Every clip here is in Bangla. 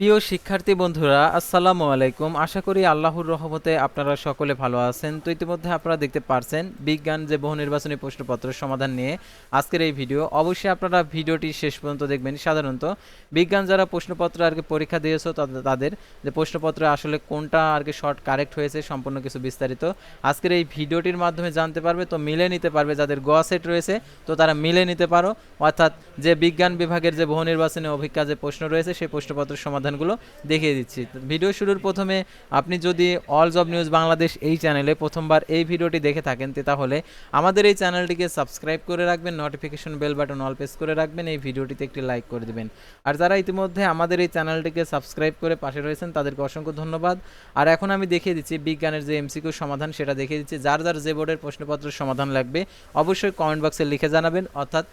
প্রিয় শিক্ষার্থী বন্ধুরা, আসসালামু আলাইকুম। আশা করি আল্লাহর রহমতে আপনারা সকলে ভালো আছেন। তো ইতিমধ্যে আপনারা দেখতে পারছেন বিজ্ঞান যে বহু নির্বাচনী প্রশ্নপত্রের সমাধান নিয়ে আজকের এই ভিডিও। অবশ্যই আপনারা ভিডিওটি শেষ পর্যন্ত দেখবেন। সাধারণত বিজ্ঞান যারা প্রশ্নপত্র আর কি পরীক্ষা দিয়েছ, তাদের- যে প্রশ্নপত্রে আসলে কোনটা আর কি শর্ট কারেক্ট হয়েছে সম্পূর্ণ কিছু বিস্তারিত আজকের এই ভিডিওটির মাধ্যমে জানতে পারবে, তো মিলে নিতে পারবে যাদের গ সেট রয়েছে, তো তারা মিলে নিতে পারো। অর্থাৎ যে বিজ্ঞান বিভাগের যে বহু নির্বাচনী অভিজ্ঞতা যে প্রশ্ন রয়েছে, সেই প্রশ্নপত্রের সমাধানগুলো দেখিয়ে দিচ্ছি। ভিডিও শুরুর প্রথমে আপনি যদি অল জব নিউজ বাংলাদেশ এই চ্যানেলে প্রথমবার এই ভিডিওটি দেখে থাকেন তাহলে আমাদের এই চ্যানেলটিকে সাবস্ক্রাইব করে রাখবেন notification bell button all press করে রাখবেন, এই ভিডিওটিতে একটি লাইক করে দিবেন। আর যারা ইতিমধ্যে আমাদের এই চ্যানেলটিকে সাবস্ক্রাইব করে পাশে রয়েছেন, তাদেরকে অসংখ্য ধন্যবাদ। আর এখন আমি দেখিয়ে দিচ্ছি বিজ্ঞানের যে এমসিকিউ সমাধান, সেটা দেখিয়ে দিচ্ছি। যার যার যে বোর্ডের প্রশ্নপত্রের সমাধান লাগবে, অবশ্যই কমেন্ট বক্সে লিখে জানাবেন। অর্থাৎ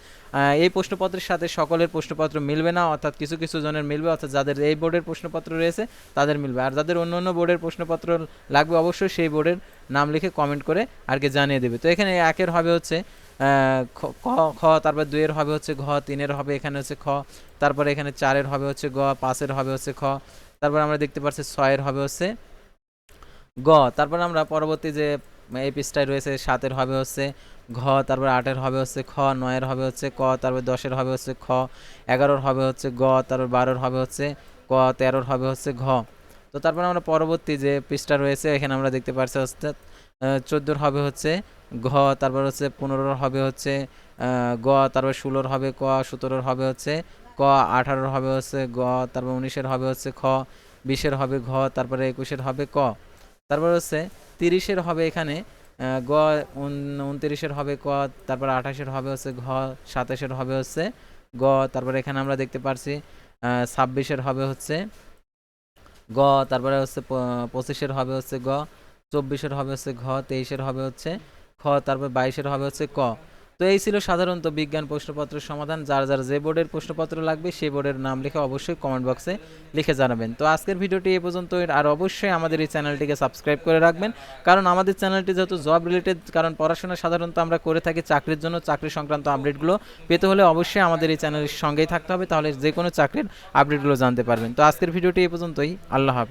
এই প্রশ্নপত্রের সাথে সকলের প্রশ্নপত্র মিলবে না, অর্থাৎ কিছু কিছু জনের মিলবে, অর্থাৎ যাদের এই বোর্ডের প্রশ্নপত্র রয়েছে তাদের মিলবে আর যাদের অন্য অন্য বোর্ডের প্রশ্নপত্র লাগবে অবশ্যই সেই বোর্ডের নাম লিখে কমেন্ট করে আর কি জানিয়ে দেবে তো এখানে একের হবে হচ্ছে খ- খ তারপর দুইয়ের হবে হচ্ছে ঘ তিনের হবে এখানে হচ্ছে খ তারপরে এখানে চারের হবে হচ্ছে গ পাঁচের হবে হচ্ছে খ তারপর আমরা দেখতে পাচ্ছি ছয়ের হবে হচ্ছে গ তারপর আমরা পরবর্তী যে এই পৃষ্ঠায় রয়েছে সাতের হবে হচ্ছে ঘ তারপর আটের হবে হচ্ছে খ নয়ের হবে হচ্ছে ক তারপর দশের হবে হচ্ছে খ এগারোর হবে হচ্ছে গ তারপর বারোর হবে হচ্ছে ক, তেরোর হবে হচ্ছে ঘ। তো তারপর আমরা পরবর্তী যে পৃষ্ঠা রয়েছে, এখানে আমরা দেখতে পাচ্ছি হচ্ছে চোদ্দোর হবে হচ্ছে ঘ, তারপর হচ্ছে পনেরোর হবে হচ্ছে গ, তারপর ষোলোর হবে ক, সতেরোর হবে হচ্ছে ক, আঠারোর হবে হচ্ছে গ, তারপর উনিশের হবে হচ্ছে খ, বিশের হবে ঘ, তারপরে একুশের হবে ক। তারপর হচ্ছে তিরিশের হবে এখানে গ, উন- উনত্রিশের হবে ক, তারপর আঠাশের হবে হচ্ছে ঘ, সাতাশের হবে হচ্ছে গ, তারপরে এখানে আমরা দেখতে পারছি ছাব্বিশের হবে হচ্ছে গ, তারপরে হচ্ছে পঁচিশের হবে হচ্ছে গ, চব্বিশের হবে হচ্ছে ঘ, তেইশের হবে হচ্ছে খ, তারপর বাইশের হবে হচ্ছে ক। তো এই ছিল সাধারণত বিজ্ঞান প্রশ্নপত্রের সমাধান। যার যার যে বোর্ডের প্রশ্নপত্র লাগবে সেই বোর্ডের নাম লিখে অবশ্যই কমেন্ট বক্সে লিখে জানাবেন। তো আজকের ভিডিওটি এ পর্যন্ত আর অবশ্যই আমাদের এই চ্যানেলটিকে সাবস্ক্রাইব করে রাখবেন। কারণ আমাদের চ্যানেলটি যেহেতু জব রিলেটেড কারণ পড়াশোনা সাধারণত আমরা করে থাকি চাকরির জন্য, চাকরি সংক্রান্ত আপডেটগুলো পেতে হলে অবশ্যই আমাদের এই চ্যানেলের সঙ্গেই থাকতে হবে। তাহলে যে কোনো চাকরির আপডেটগুলো জানতে পারবেন। তো আজকের ভিডিওটি এ পর্যন্তই। আল্লাহ হাফিজ।